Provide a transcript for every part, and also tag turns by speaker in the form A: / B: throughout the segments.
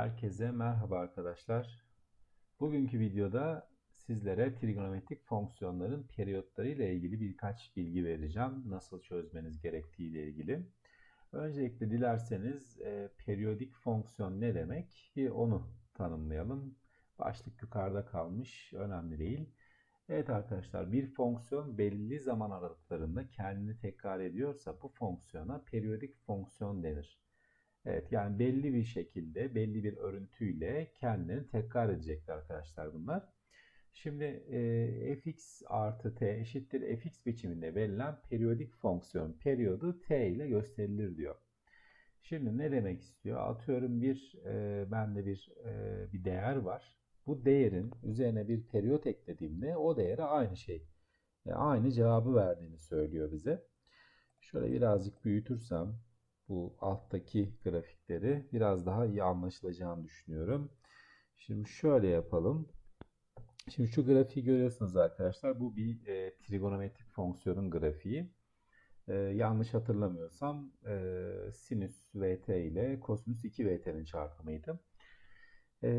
A: Herkese merhaba arkadaşlar. Bugünkü videoda sizlere trigonometrik fonksiyonların periyotları ile ilgili birkaç bilgi vereceğim. Nasıl çözmeniz gerektiği ile ilgili. Öncelikle dilerseniz e, periyodik fonksiyon ne demek? Bir onu tanımlayalım. Başlık yukarıda kalmış. Önemli değil. Evet arkadaşlar bir fonksiyon belli zaman aralıklarında kendini tekrar ediyorsa bu fonksiyona periyodik fonksiyon denir. Evet yani belli bir şekilde belli bir örüntüyle kendini tekrar edecekler arkadaşlar bunlar. Şimdi e, fx artı t eşittir fx biçiminde verilen periyodik fonksiyon periyodu t ile gösterilir diyor. Şimdi ne demek istiyor? Atıyorum bir e, bende bir e, bir değer var. Bu değerin üzerine bir periyot eklediğimde o değere aynı şey. E, aynı cevabı verdiğini söylüyor bize. Şöyle birazcık büyütürsem bu alttaki grafikleri biraz daha iyi anlaşılacağını düşünüyorum. Şimdi şöyle yapalım. Şimdi şu grafiği görüyorsunuz arkadaşlar. Bu bir e, trigonometrik fonksiyonun grafiği. E, yanlış hatırlamıyorsam e, sinüs vt ile kosinüs 2 vt'nin çarpımıydı. E,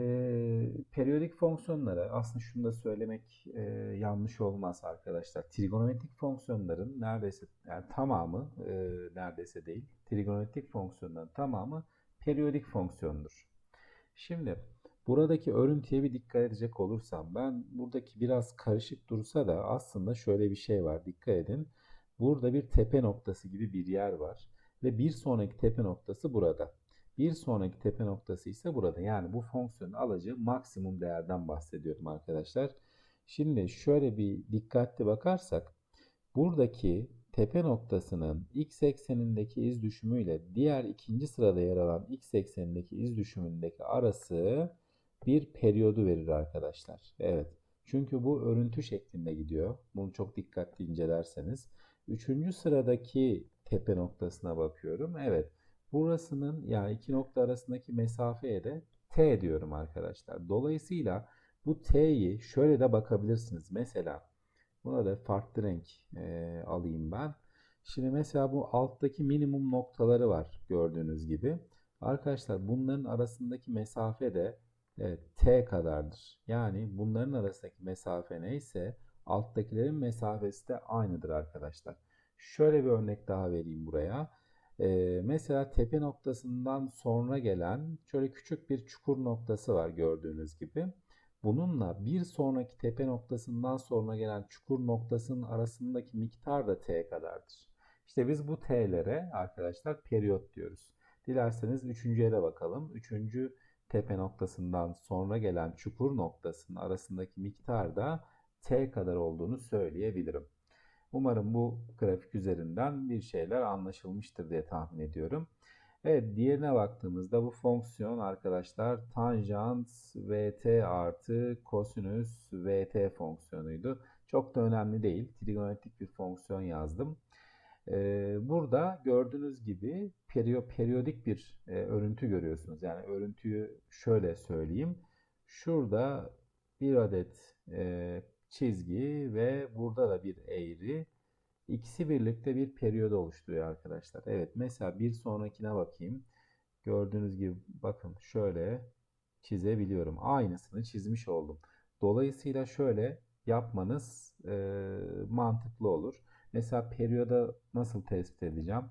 A: periyodik fonksiyonlara aslında şunu da söylemek e, yanlış olmaz arkadaşlar. Trigonometrik fonksiyonların neredeyse yani tamamı e, neredeyse değil. Trigonometrik fonksiyonların tamamı periyodik fonksiyondur. Şimdi buradaki örüntüye bir dikkat edecek olursam ben buradaki biraz karışık dursa da aslında şöyle bir şey var. Dikkat edin. Burada bir tepe noktası gibi bir yer var ve bir sonraki tepe noktası burada. Bir sonraki tepe noktası ise burada. Yani bu fonksiyonun alacağı maksimum değerden bahsediyorum arkadaşlar. Şimdi şöyle bir dikkatli bakarsak buradaki tepe noktasının x eksenindeki iz düşümüyle diğer ikinci sırada yer alan x eksenindeki iz düşümündeki arası bir periyodu verir arkadaşlar. Evet. Çünkü bu örüntü şeklinde gidiyor. Bunu çok dikkatli incelerseniz. Üçüncü sıradaki tepe noktasına bakıyorum. Evet. Burasının yani iki nokta arasındaki mesafeye de t diyorum arkadaşlar. Dolayısıyla bu t'yi şöyle de bakabilirsiniz. Mesela buna da farklı renk e, alayım ben. Şimdi mesela bu alttaki minimum noktaları var gördüğünüz gibi. Arkadaşlar bunların arasındaki mesafe de e, t kadardır. Yani bunların arasındaki mesafe neyse alttakilerin mesafesi de aynıdır arkadaşlar. Şöyle bir örnek daha vereyim buraya. Ee, mesela tepe noktasından sonra gelen şöyle küçük bir çukur noktası var gördüğünüz gibi. Bununla bir sonraki tepe noktasından sonra gelen çukur noktasının arasındaki miktar da t kadardır. İşte biz bu t'lere arkadaşlar periyot diyoruz. Dilerseniz üçüncüye de bakalım. Üçüncü tepe noktasından sonra gelen çukur noktasının arasındaki miktar da t kadar olduğunu söyleyebilirim. Umarım bu grafik üzerinden bir şeyler anlaşılmıştır diye tahmin ediyorum. Evet diğerine baktığımızda bu fonksiyon arkadaşlar tanjant vt artı kosinüs vt fonksiyonuydu. Çok da önemli değil. Trigonometrik bir fonksiyon yazdım. Ee, burada gördüğünüz gibi periyo, periyodik bir e, örüntü görüyorsunuz. Yani örüntüyü şöyle söyleyeyim. Şurada bir adet e, çizgi ve burada da bir eğri. İkisi birlikte bir periyod oluşturuyor arkadaşlar. Evet mesela bir sonrakine bakayım. Gördüğünüz gibi bakın şöyle çizebiliyorum. Aynısını çizmiş oldum. Dolayısıyla şöyle yapmanız e, mantıklı olur. Mesela periyoda nasıl tespit edeceğim?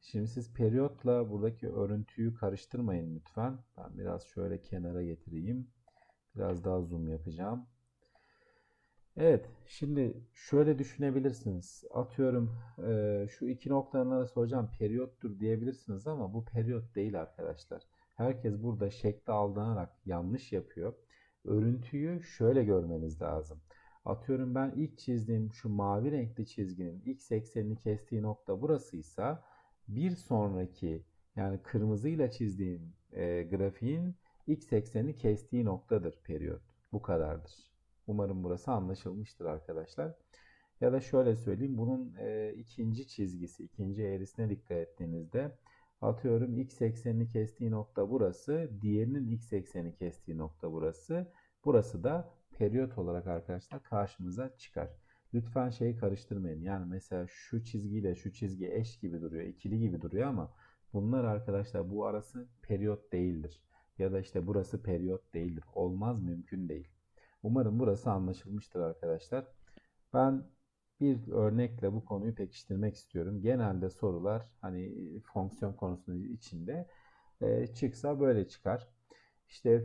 A: Şimdi siz periyotla buradaki örüntüyü karıştırmayın lütfen. Ben biraz şöyle kenara getireyim. Biraz daha zoom yapacağım. Evet, şimdi şöyle düşünebilirsiniz. Atıyorum e, şu iki noktanın arası hocam periyottur diyebilirsiniz ama bu periyot değil arkadaşlar. Herkes burada şekli aldanarak yanlış yapıyor. Örüntüyü şöyle görmeniz lazım. Atıyorum ben ilk çizdiğim şu mavi renkli çizginin x eksenini kestiği nokta burasıysa bir sonraki yani kırmızıyla çizdiğim e, grafiğin x eksenini kestiği noktadır periyot. Bu kadardır. Umarım burası anlaşılmıştır arkadaşlar. Ya da şöyle söyleyeyim. Bunun e, ikinci çizgisi, ikinci eğrisine dikkat ettiğinizde atıyorum x eksenini kestiği nokta burası. Diğerinin x ekseni kestiği nokta burası. Burası da periyot olarak arkadaşlar karşımıza çıkar. Lütfen şeyi karıştırmayın. Yani mesela şu çizgiyle şu çizgi eş gibi duruyor, ikili gibi duruyor ama bunlar arkadaşlar bu arası periyot değildir. ya da işte burası periyot değildir. Olmaz mümkün değil. Umarım burası anlaşılmıştır arkadaşlar. Ben bir örnekle bu konuyu pekiştirmek istiyorum. Genelde sorular hani fonksiyon konusunun içinde e, çıksa böyle çıkar. İşte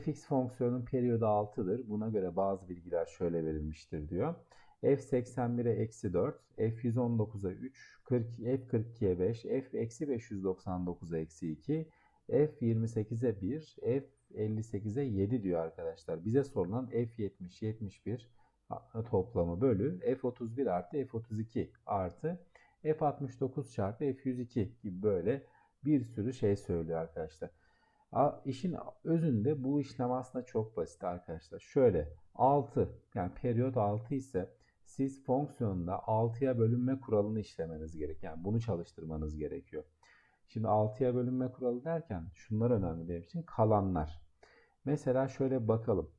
A: fx fonksiyonun periyodu 6'dır. Buna göre bazı bilgiler şöyle verilmiştir diyor. f81'e eksi 4, f119'a 3, 40, f42'ye 5, f eksi 599'a eksi 2, f28'e 1, f58'e 7 diyor arkadaşlar. Bize sorulan f70, 71 toplamı bölü f31 artı f32 artı f69 çarpı f102 gibi böyle bir sürü şey söylüyor arkadaşlar. İşin özünde bu işlem aslında çok basit arkadaşlar. Şöyle 6 yani periyot 6 ise siz fonksiyonda 6'ya bölünme kuralını işlemeniz gerek. Yani bunu çalıştırmanız gerekiyor. Şimdi 6'ya bölünme kuralı derken şunlar önemli benim için. Kalanlar. Mesela şöyle bakalım.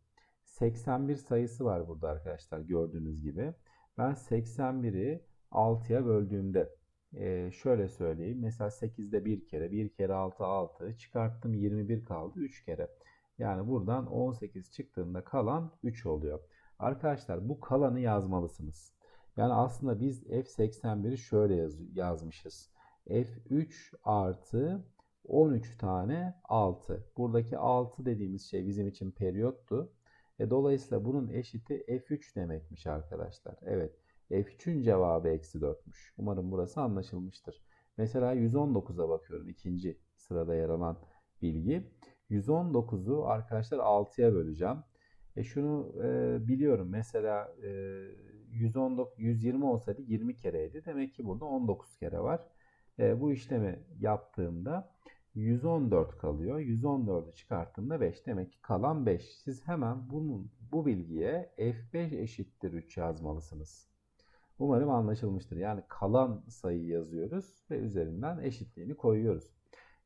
A: 81 sayısı var burada arkadaşlar gördüğünüz gibi. Ben 81'i 6'ya böldüğümde e, şöyle söyleyeyim. Mesela 8'de 1 kere, 1 kere 6 6 çıkarttım 21 kaldı 3 kere. Yani buradan 18 çıktığında kalan 3 oluyor. Arkadaşlar bu kalanı yazmalısınız. Yani aslında biz F81'i şöyle yaz, yazmışız. F3 artı 13 tane 6. Buradaki 6 dediğimiz şey bizim için periyottu. E, dolayısıyla bunun eşiti F3 demekmiş arkadaşlar. Evet. F3'ün cevabı eksi 4'müş. Umarım burası anlaşılmıştır. Mesela 119'a bakıyorum. ikinci sırada yer alan bilgi. 119'u arkadaşlar 6'ya böleceğim. E şunu e, biliyorum. Mesela e, 119, 120 olsaydı 20 kereydi. Demek ki burada 19 kere var. E, bu işlemi yaptığımda 114 kalıyor. 114'ü çıkarttığımda 5. Demek ki kalan 5. Siz hemen bunun bu bilgiye f5 eşittir 3 yazmalısınız. Umarım anlaşılmıştır. Yani kalan sayı yazıyoruz ve üzerinden eşitliğini koyuyoruz.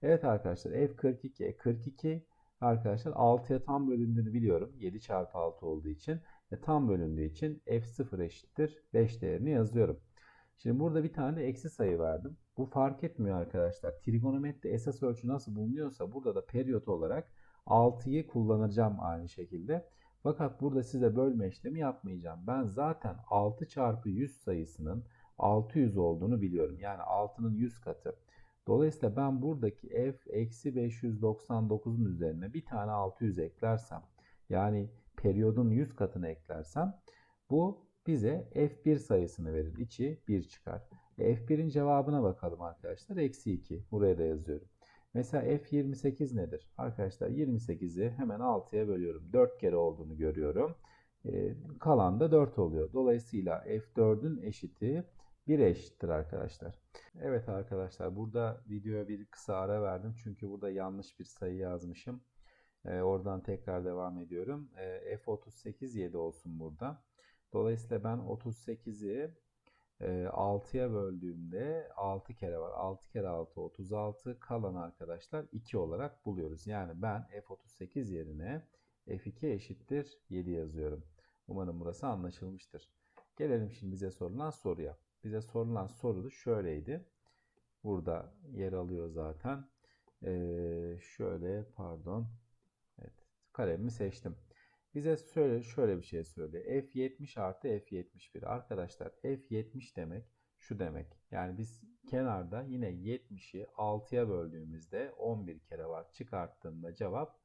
A: Evet arkadaşlar f42 42 arkadaşlar 6'ya tam bölündüğünü biliyorum. 7 çarpı 6 olduğu için ve tam bölündüğü için f0 eşittir 5 değerini yazıyorum. Şimdi burada bir tane eksi sayı verdim. Bu fark etmiyor arkadaşlar. Trigonometride esas ölçü nasıl bulunuyorsa burada da periyot olarak 6'yı kullanacağım aynı şekilde. Fakat burada size bölme işlemi yapmayacağım. Ben zaten 6 çarpı 100 sayısının 600 olduğunu biliyorum. Yani 6'nın 100 katı. Dolayısıyla ben buradaki f eksi 599'un üzerine bir tane 600 eklersem yani periyodun 100 katını eklersem bu bize f1 sayısını verir. İçi 1 çıkar. E, f1'in cevabına bakalım arkadaşlar. Eksi 2. Buraya da yazıyorum. Mesela f28 nedir? Arkadaşlar 28'i hemen 6'ya bölüyorum. 4 kere olduğunu görüyorum. E, kalan da 4 oluyor. Dolayısıyla f4'ün eşiti 1 eşittir arkadaşlar. Evet arkadaşlar burada videoya bir kısa ara verdim. Çünkü burada yanlış bir sayı yazmışım. E, oradan tekrar devam ediyorum. E, f38 7 olsun burada. Dolayısıyla ben 38'i 6'ya böldüğümde 6 kere var. 6 kere 6 36 kalan arkadaşlar 2 olarak buluyoruz. Yani ben f38 yerine f2 eşittir 7 yazıyorum. Umarım burası anlaşılmıştır. Gelelim şimdi bize sorulan soruya. Bize sorulan soru da şöyleydi. Burada yer alıyor zaten. Ee, şöyle pardon. Evet, kalemimi seçtim. Bize şöyle, şöyle bir şey söylüyor. F70 artı F71. Arkadaşlar F70 demek şu demek. Yani biz kenarda yine 70'i 6'ya böldüğümüzde 11 kere var. Çıkarttığımda cevap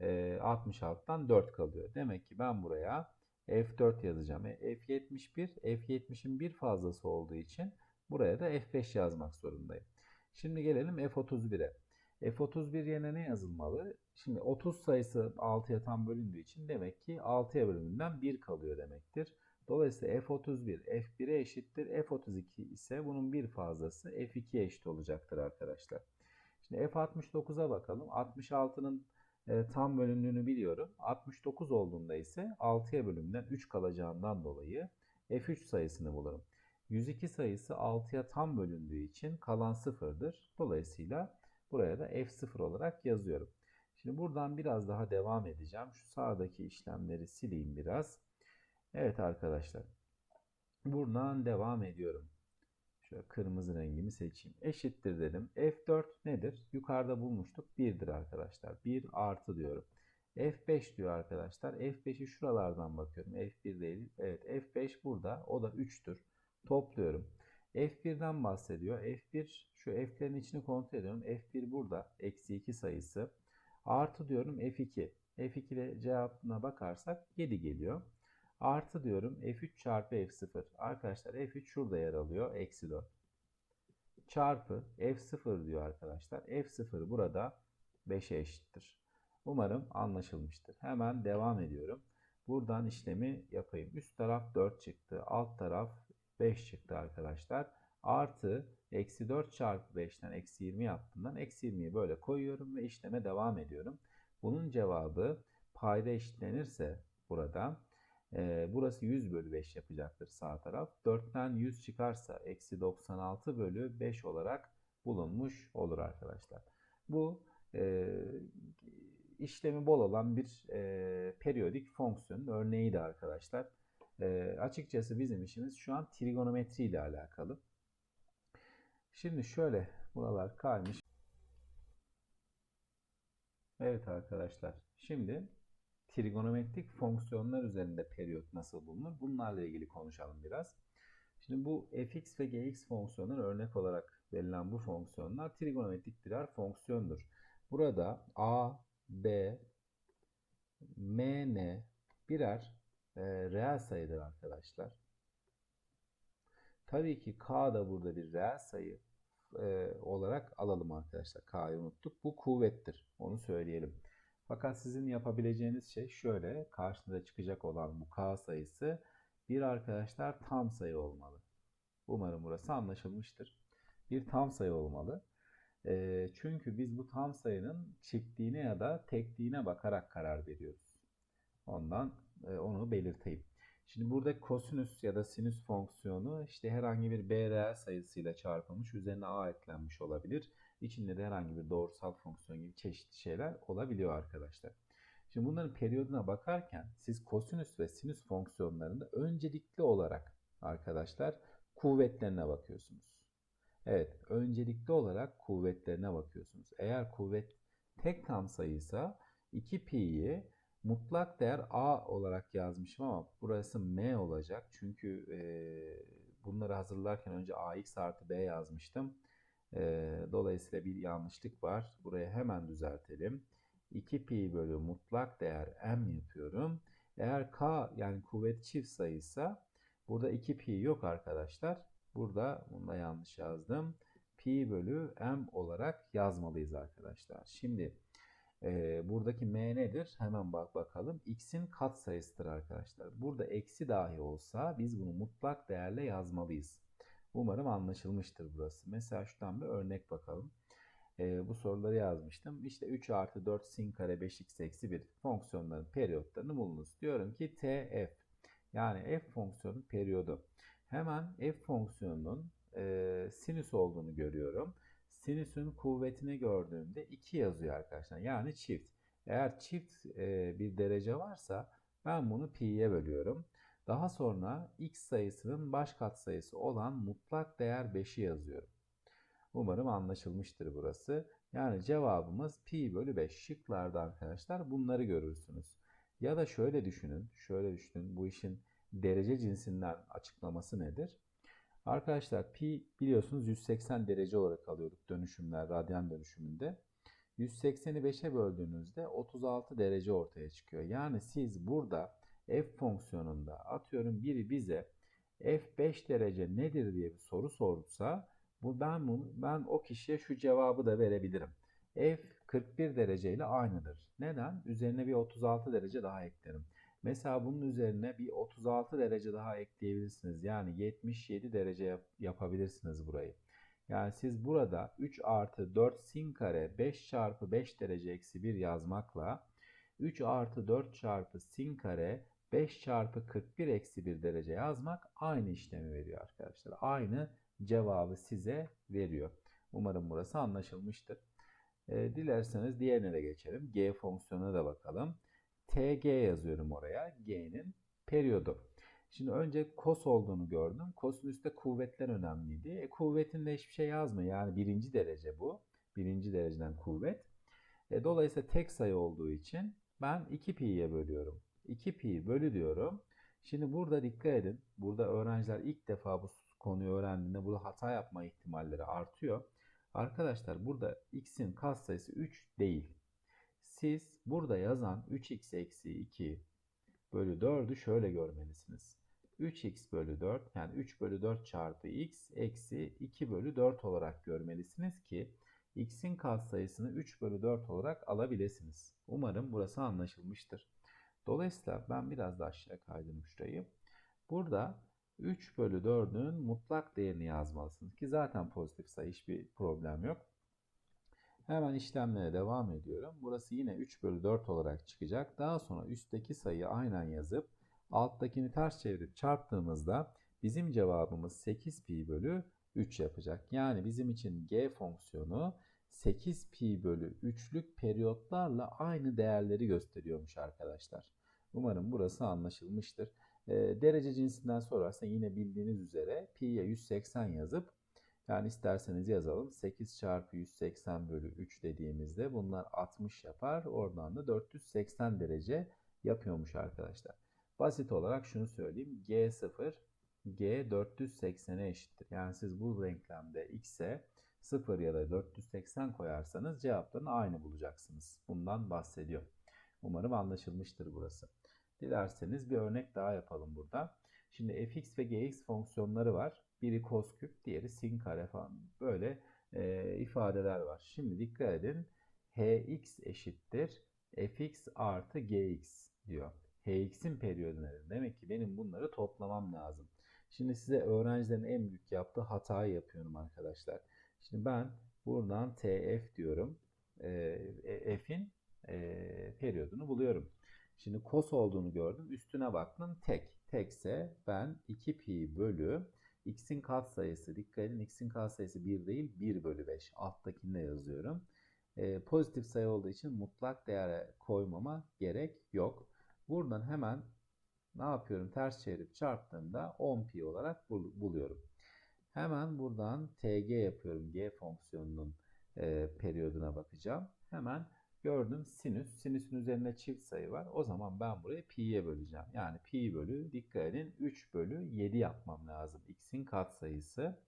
A: e, 66'dan 4 kalıyor. Demek ki ben buraya F4 yazacağım. E, F71, F70'in bir fazlası olduğu için buraya da F5 yazmak zorundayım. Şimdi gelelim F31'e. F31 yerine ne yazılmalı? Şimdi 30 sayısı 6'ya tam bölündüğü için demek ki 6'ya bölümünden 1 kalıyor demektir. Dolayısıyla F31 F1'e eşittir. F32 ise bunun bir fazlası F2'ye eşit olacaktır arkadaşlar. Şimdi F69'a bakalım. 66'nın e, tam bölündüğünü biliyorum. 69 olduğunda ise 6'ya bölümden 3 kalacağından dolayı F3 sayısını bulurum. 102 sayısı 6'ya tam bölündüğü için kalan 0'dır. Dolayısıyla buraya da F0 olarak yazıyorum. Şimdi buradan biraz daha devam edeceğim. Şu sağdaki işlemleri sileyim biraz. Evet arkadaşlar. Buradan devam ediyorum. Şöyle kırmızı rengimi seçeyim. Eşittir dedim. F4 nedir? Yukarıda bulmuştuk. 1'dir arkadaşlar. 1 artı diyorum. F5 diyor arkadaşlar. F5'i şuralardan bakıyorum. F1 değil. Evet F5 burada. O da 3'tür. Topluyorum. F1'den bahsediyor. F1 şu F'lerin içini kontrol ediyorum. F1 burada. Eksi 2 sayısı. Artı diyorum F2. F2 ile cevabına bakarsak 7 geliyor. Artı diyorum F3 çarpı F0. Arkadaşlar F3 şurada yer alıyor. Eksi 4. Çarpı F0 diyor arkadaşlar. F0 burada 5'e eşittir. Umarım anlaşılmıştır. Hemen devam ediyorum. Buradan işlemi yapayım. Üst taraf 4 çıktı. Alt taraf 5 çıktı arkadaşlar. Artı eksi 4 çarpı 5'ten eksi 20 yaptığından eksi 20'yi böyle koyuyorum ve işleme devam ediyorum. Bunun cevabı payda eşitlenirse burada e, burası 100 bölü 5 yapacaktır sağ taraf. 4'ten 100 çıkarsa eksi 96 bölü 5 olarak bulunmuş olur arkadaşlar. Bu e, işlemi bol olan bir e, periyodik fonksiyonun örneğiydi arkadaşlar. E, açıkçası bizim işimiz şu an trigonometri ile alakalı. Şimdi şöyle buralar kaymış. Evet arkadaşlar. Şimdi trigonometrik fonksiyonlar üzerinde periyot nasıl bulunur? Bunlarla ilgili konuşalım biraz. Şimdi bu fx ve gx fonksiyonları örnek olarak verilen bu fonksiyonlar trigonometrik birer fonksiyondur. Burada a, b, m, n birer e, reel sayıdır arkadaşlar. Tabii ki k da burada bir reel sayı e, olarak alalım arkadaşlar. K'yı unuttuk. Bu kuvvettir. Onu söyleyelim. Fakat sizin yapabileceğiniz şey şöyle. Karşınıza çıkacak olan bu K sayısı bir arkadaşlar tam sayı olmalı. Umarım burası anlaşılmıştır. Bir tam sayı olmalı. E, çünkü biz bu tam sayının çiftliğine ya da tekliğine bakarak karar veriyoruz. Ondan onu belirteyim. Şimdi burada kosinüs ya da sinüs fonksiyonu işte herhangi bir b reel sayısıyla çarpılmış üzerine a eklenmiş olabilir. İçinde de herhangi bir doğrusal fonksiyon gibi çeşitli şeyler olabiliyor arkadaşlar. Şimdi bunların periyoduna bakarken siz kosinüs ve sinüs fonksiyonlarında öncelikli olarak arkadaşlar kuvvetlerine bakıyorsunuz. Evet, öncelikli olarak kuvvetlerine bakıyorsunuz. Eğer kuvvet tek tam sayıysa 2pi'yi mutlak değer a olarak yazmışım ama burası m olacak. Çünkü e, bunları hazırlarken önce ax artı b yazmıştım. E, dolayısıyla bir yanlışlık var. Buraya hemen düzeltelim. 2pi bölü mutlak değer m yapıyorum. Eğer k yani kuvvet çift sayıysa burada 2pi yok arkadaşlar. Burada bunu da yanlış yazdım. Pi bölü m olarak yazmalıyız arkadaşlar. Şimdi e, buradaki m nedir? Hemen bak bakalım. x'in kat sayısıdır arkadaşlar. Burada eksi dahi olsa biz bunu mutlak değerle yazmalıyız. Umarım anlaşılmıştır burası. Mesela şuradan bir örnek bakalım. E, bu soruları yazmıştım. İşte 3 artı 4 sin kare 5x eksi 1 fonksiyonların periyotlarını bulunuz. Diyorum ki tf yani f fonksiyonun periyodu. Hemen f fonksiyonunun e, sinüs olduğunu görüyorum. Sinüsün kuvvetini gördüğümde 2 yazıyor arkadaşlar. Yani çift. Eğer çift e, bir derece varsa ben bunu pi'ye bölüyorum. Daha sonra x sayısının baş katsayısı olan mutlak değer 5'i yazıyorum. Umarım anlaşılmıştır burası. Yani cevabımız pi bölü 5 şıklarda arkadaşlar bunları görürsünüz. Ya da şöyle düşünün, şöyle düşünün bu işin derece cinsinden açıklaması nedir? Arkadaşlar pi biliyorsunuz 180 derece olarak alıyorduk dönüşümler, radyan dönüşümünde. 180'i 5'e böldüğünüzde 36 derece ortaya çıkıyor. Yani siz burada f fonksiyonunda atıyorum biri bize f5 derece nedir diye bir soru sorsa bu ben bunu ben o kişiye şu cevabı da verebilirim. F 41 derece ile aynıdır. Neden? Üzerine bir 36 derece daha eklerim. Mesela bunun üzerine bir 36 derece daha ekleyebilirsiniz. Yani 77 derece yap yapabilirsiniz burayı. Yani siz burada 3 artı 4 sin kare 5 çarpı 5 derece eksi 1 yazmakla 3 artı 4 çarpı sin kare 5 çarpı 41 eksi 1 derece yazmak aynı işlemi veriyor arkadaşlar. Aynı cevabı size veriyor. Umarım burası anlaşılmıştır. E, dilerseniz diğerine de geçelim. G fonksiyonuna da bakalım. TG yazıyorum oraya. G'nin periyodu. Şimdi önce kos olduğunu gördüm. Kosun üstte kuvvetler önemliydi. E, kuvvetinde hiçbir şey yazmıyor. Yani birinci derece bu. Birinci dereceden kuvvet. E, dolayısıyla tek sayı olduğu için ben 2 pi'ye bölüyorum. 2 pi bölü diyorum. Şimdi burada dikkat edin. Burada öğrenciler ilk defa bu konuyu öğrendiğinde burada hata yapma ihtimalleri artıyor. Arkadaşlar burada x'in katsayısı 3 değil. Siz burada yazan 3x eksi 2 bölü 4'ü şöyle görmelisiniz. 3x bölü 4 yani 3 bölü 4 çarpı x eksi 2 bölü 4 olarak görmelisiniz ki x'in katsayısını 3 bölü 4 olarak alabilirsiniz. Umarım burası anlaşılmıştır. Dolayısıyla ben biraz da aşağı kaydım şurayı. Burada 3 bölü 4'ün mutlak değerini yazmalısınız ki zaten pozitif sayı hiçbir problem yok. Hemen işlemlere devam ediyorum. Burası yine 3 bölü 4 olarak çıkacak. Daha sonra üstteki sayıyı aynen yazıp alttakini ters çevirip çarptığımızda bizim cevabımız 8 pi bölü 3 yapacak. Yani bizim için g fonksiyonu 8 pi bölü 3'lük periyotlarla aynı değerleri gösteriyormuş arkadaşlar. Umarım burası anlaşılmıştır. E, derece cinsinden sorarsa yine bildiğiniz üzere pi'ye 180 yazıp yani isterseniz yazalım 8 çarpı 180 bölü 3 dediğimizde bunlar 60 yapar. Oradan da 480 derece yapıyormuş arkadaşlar. Basit olarak şunu söyleyeyim. G0 G 480'e eşittir. Yani siz bu denklemde x'e 0 ya da 480 koyarsanız cevaplarını aynı bulacaksınız. Bundan bahsediyor. Umarım anlaşılmıştır burası. Dilerseniz bir örnek daha yapalım burada. Şimdi fx ve gx fonksiyonları var. Biri cos küp, diğeri sin kare falan. Böyle e, ifadeler var. Şimdi dikkat edin. hx eşittir fx artı gx diyor. hx'in periyodu nedir? Demek ki benim bunları toplamam lazım. Şimdi size öğrencilerin en büyük yaptığı hatayı yapıyorum arkadaşlar. Şimdi ben buradan tf diyorum. E, f'in e, periyodunu buluyorum. Şimdi cos olduğunu gördüm. Üstüne baktım tek. Tekse ben 2 pi bölü x'in katsayısı dikkat edin x'in katsayısı 1 değil 1 bölü 5 alttakinde yazıyorum. E, pozitif sayı olduğu için mutlak değere koymama gerek yok. Buradan hemen ne yapıyorum ters çevirip çarptığımda 10 pi olarak bul buluyorum. Hemen buradan tg yapıyorum g fonksiyonunun e, periyoduna bakacağım. Hemen Gördüm sinüs. Sinüsün üzerinde çift sayı var. O zaman ben burayı pi'ye böleceğim. Yani pi bölü dikkat edin 3 bölü 7 yapmam lazım. X'in katsayısı.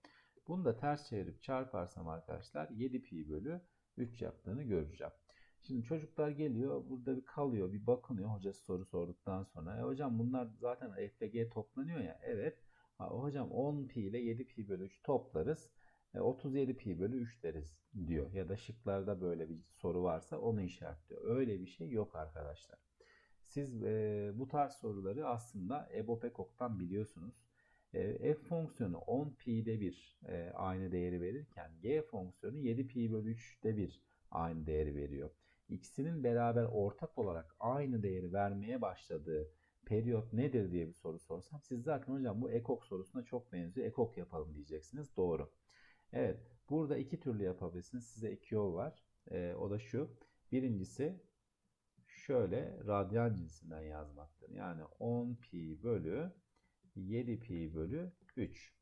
A: Bunu da ters çevirip çarparsam arkadaşlar 7 pi bölü 3 yaptığını göreceğim. Şimdi çocuklar geliyor burada bir kalıyor bir bakınıyor hocası soru sorduktan sonra. E hocam bunlar zaten F ve G toplanıyor ya. Evet. Ha, hocam 10 pi ile 7 pi bölü 3 toplarız. 37 pi bölü 3 deriz diyor. Ya da şıklarda böyle bir soru varsa onu işaretliyor. Öyle bir şey yok arkadaşlar. Siz e, bu tarz soruları aslında EBO PEKOK'tan biliyorsunuz. E, f fonksiyonu 10 pi'de bir e, aynı değeri verirken g fonksiyonu 7 pi bölü 3'te bir aynı değeri veriyor. İkisinin beraber ortak olarak aynı değeri vermeye başladığı periyot nedir diye bir soru sorsam siz zaten hocam bu ekok sorusuna çok benziyor. Ekok yapalım diyeceksiniz. Doğru. Evet. Burada iki türlü yapabilirsiniz. Size iki yol var. Ee, o da şu. Birincisi şöyle radyan cinsinden yazmaktır. Yani 10 pi bölü 7 pi bölü 3.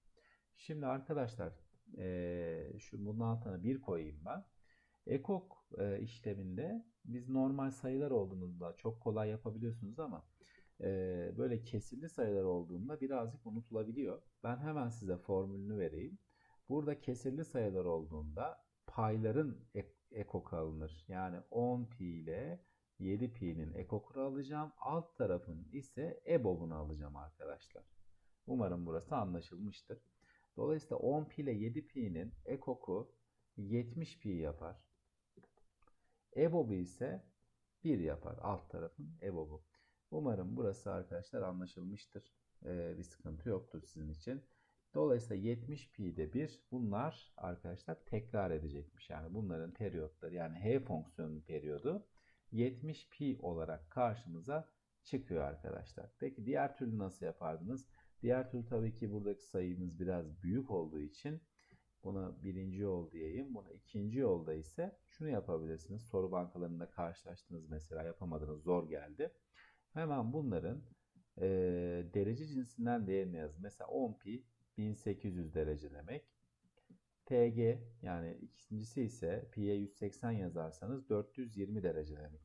A: Şimdi arkadaşlar e, şu bunun altına 1 koyayım ben. Ekok e, işleminde biz normal sayılar olduğunda çok kolay yapabiliyorsunuz ama e, böyle kesirli sayılar olduğunda birazcık unutulabiliyor. Ben hemen size formülünü vereyim. Burada kesirli sayılar olduğunda payların ekok alınır. Yani 10 pi ile 7 pi'nin ekokunu alacağım. Alt tarafın ise EBOB'unu alacağım arkadaşlar. Umarım burası anlaşılmıştır. Dolayısıyla 10 pi ile 7 pi'nin ekoku 70 pi yapar. EBOB'u ise 1 yapar. Alt tarafın EBOB'u. Umarım burası arkadaşlar anlaşılmıştır. Ee, bir sıkıntı yoktur sizin için. Dolayısıyla 70 pi'de bir bunlar arkadaşlar tekrar edecekmiş. Yani bunların periyotları yani h fonksiyonunun periyodu 70 pi olarak karşımıza çıkıyor arkadaşlar. Peki diğer türlü nasıl yapardınız? Diğer türlü tabii ki buradaki sayımız biraz büyük olduğu için buna birinci yol diyeyim. Buna ikinci yolda ise şunu yapabilirsiniz. Soru bankalarında karşılaştınız mesela yapamadınız zor geldi. Hemen bunların e, derece cinsinden değerini yazın. Mesela 10 pi 1800 derece demek. TG yani ikincisi ise pi'ye 180 yazarsanız 420 derece demek.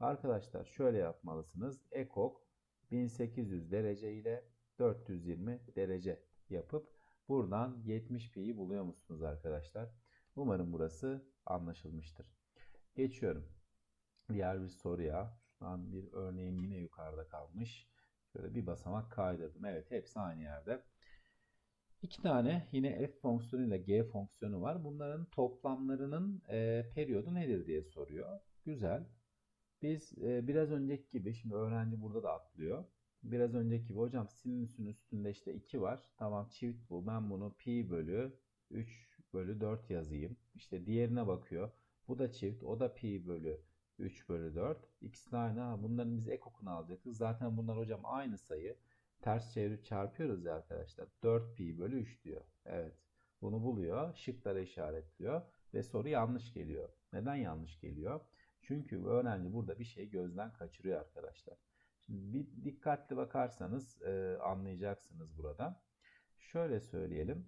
A: Arkadaşlar şöyle yapmalısınız. Ekok 1800 derece ile 420 derece yapıp buradan 70 pi'yi buluyor musunuz arkadaşlar? Umarım burası anlaşılmıştır. Geçiyorum. Diğer bir soruya. Şuradan bir örneğim yine yukarıda kalmış. Şöyle bir basamak kaydırdım. Evet hepsi aynı yerde. İki tane yine f fonksiyonu ile g fonksiyonu var. Bunların toplamlarının e, periyodu nedir diye soruyor. Güzel. Biz e, biraz önceki gibi, şimdi öğrenci burada da atlıyor. Biraz önceki gibi hocam sinüsün üstünde işte 2 var. Tamam çift bu. Ben bunu pi bölü 3 bölü 4 yazayım. İşte diğerine bakıyor. Bu da çift. O da pi bölü 3 bölü 4. İkisi de aynı. Bunların biz ekokunu alacaktık. Zaten bunlar hocam aynı sayı. Ters çevirip çarpıyoruz ya arkadaşlar. 4 pi bölü 3 diyor. Evet. Bunu buluyor. Şıklara işaretliyor. Ve soru yanlış geliyor. Neden yanlış geliyor? Çünkü öğrenci burada bir şey gözden kaçırıyor arkadaşlar. Şimdi bir dikkatli bakarsanız e, anlayacaksınız burada. Şöyle söyleyelim.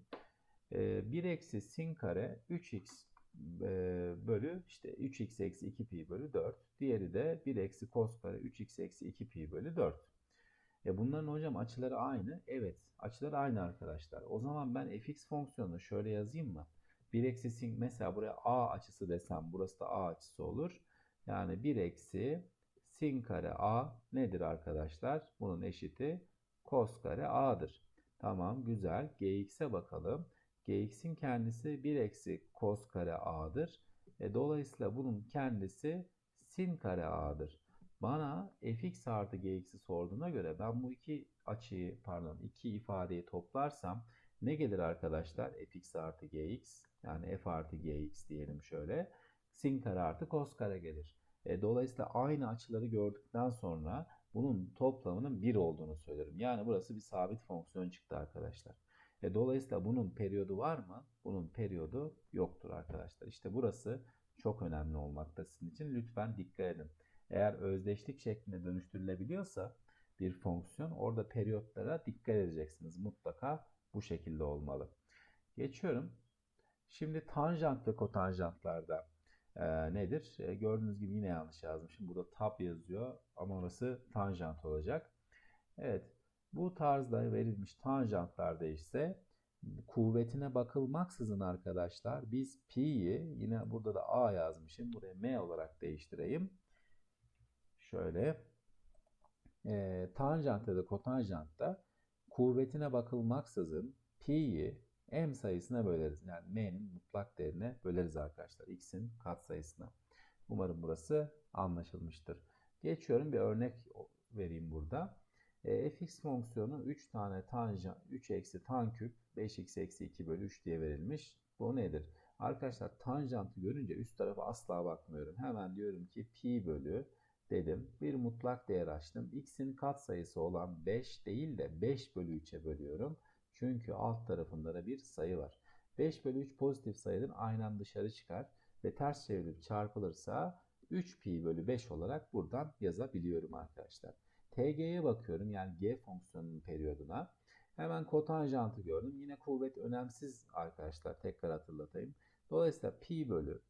A: E, 1 eksi sin kare 3x e, bölü işte 3x eksi 2 pi bölü 4. Diğeri de 1 eksi cos kare 3x eksi 2 pi bölü 4. E bunların hocam açıları aynı. Evet açıları aynı arkadaşlar. O zaman ben fx fonksiyonunu şöyle yazayım mı? 1 eksi sin mesela buraya a açısı desem burası da a açısı olur. Yani 1 eksi sin kare a nedir arkadaşlar? Bunun eşiti cos kare a'dır. Tamam güzel. gx'e bakalım. gx'in kendisi 1 eksi cos kare a'dır. E, dolayısıyla bunun kendisi sin kare a'dır. Bana fx artı gx'i sorduğuna göre ben bu iki açıyı pardon iki ifadeyi toplarsam ne gelir arkadaşlar? fx artı gx yani f artı gx diyelim şöyle. Sin kare artı cos kare gelir. E, dolayısıyla aynı açıları gördükten sonra bunun toplamının 1 olduğunu söylerim. Yani burası bir sabit fonksiyon çıktı arkadaşlar. E, dolayısıyla bunun periyodu var mı? Bunun periyodu yoktur arkadaşlar. İşte burası çok önemli olmakta sizin için. Lütfen dikkat edin. Eğer özdeşlik şeklinde dönüştürülebiliyorsa bir fonksiyon orada periyotlara dikkat edeceksiniz. Mutlaka bu şekilde olmalı. Geçiyorum. Şimdi tanjant ve kotanjantlarda e, nedir? E, gördüğünüz gibi yine yanlış yazmışım. Burada tab yazıyor ama orası tanjant olacak. Evet. Bu tarzda verilmiş tanjantlarda ise kuvvetine bakılmaksızın arkadaşlar biz pi'yi yine burada da a yazmışım. Buraya m olarak değiştireyim. Şöyle e, tanjant da kotanjantta kuvvetine bakılmaksızın pi'yi m sayısına böleriz. Yani m'nin mutlak değerine böleriz arkadaşlar. x'in katsayısına. Umarım burası anlaşılmıştır. Geçiyorum bir örnek vereyim burada. E, fx fonksiyonu 3 tane tanjant 3 eksi tan küp 5x eksi 2 bölü 3 diye verilmiş. Bu nedir? Arkadaşlar tanjantı görünce üst tarafa asla bakmıyorum. Hemen diyorum ki pi bölü dedim. Bir mutlak değer açtım. x'in katsayısı olan 5 değil de 5 bölü 3'e bölüyorum. Çünkü alt tarafında da bir sayı var. 5 bölü 3 pozitif sayıdır. Aynen dışarı çıkar. Ve ters çevirip çarpılırsa 3 pi bölü 5 olarak buradan yazabiliyorum arkadaşlar. TG'ye bakıyorum yani G fonksiyonunun periyoduna. Hemen kotanjantı gördüm. Yine kuvvet önemsiz arkadaşlar. Tekrar hatırlatayım. Dolayısıyla pi bölü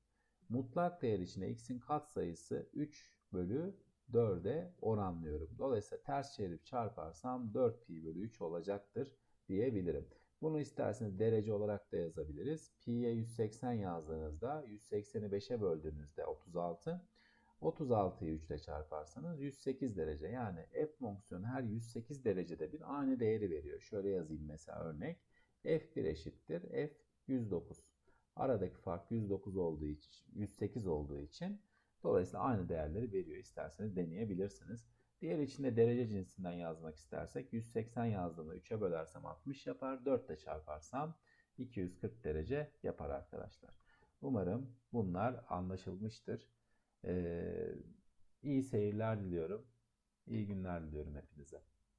A: mutlak değer içinde x'in katsayısı 3 bölü 4'e oranlıyorum. Dolayısıyla ters çevirip çarparsam 4 pi bölü 3 olacaktır diyebilirim. Bunu isterseniz derece olarak da yazabiliriz. Pi'ye 180 yazdığınızda 180'i 5'e böldüğünüzde 36. 36'yı 3 ile çarparsanız 108 derece. Yani f fonksiyonu her 108 derecede bir aynı değeri veriyor. Şöyle yazayım mesela örnek. f1 eşittir f 109. Aradaki fark 109 olduğu için 108 olduğu için dolayısıyla aynı değerleri veriyor. İsterseniz deneyebilirsiniz. Diğer içinde derece cinsinden yazmak istersek 180 yazdığımda 3'e bölersem 60 yapar. 4 ile çarparsam 240 derece yapar arkadaşlar. Umarım bunlar anlaşılmıştır. Ee, iyi seyirler diliyorum. İyi günler diliyorum hepinize.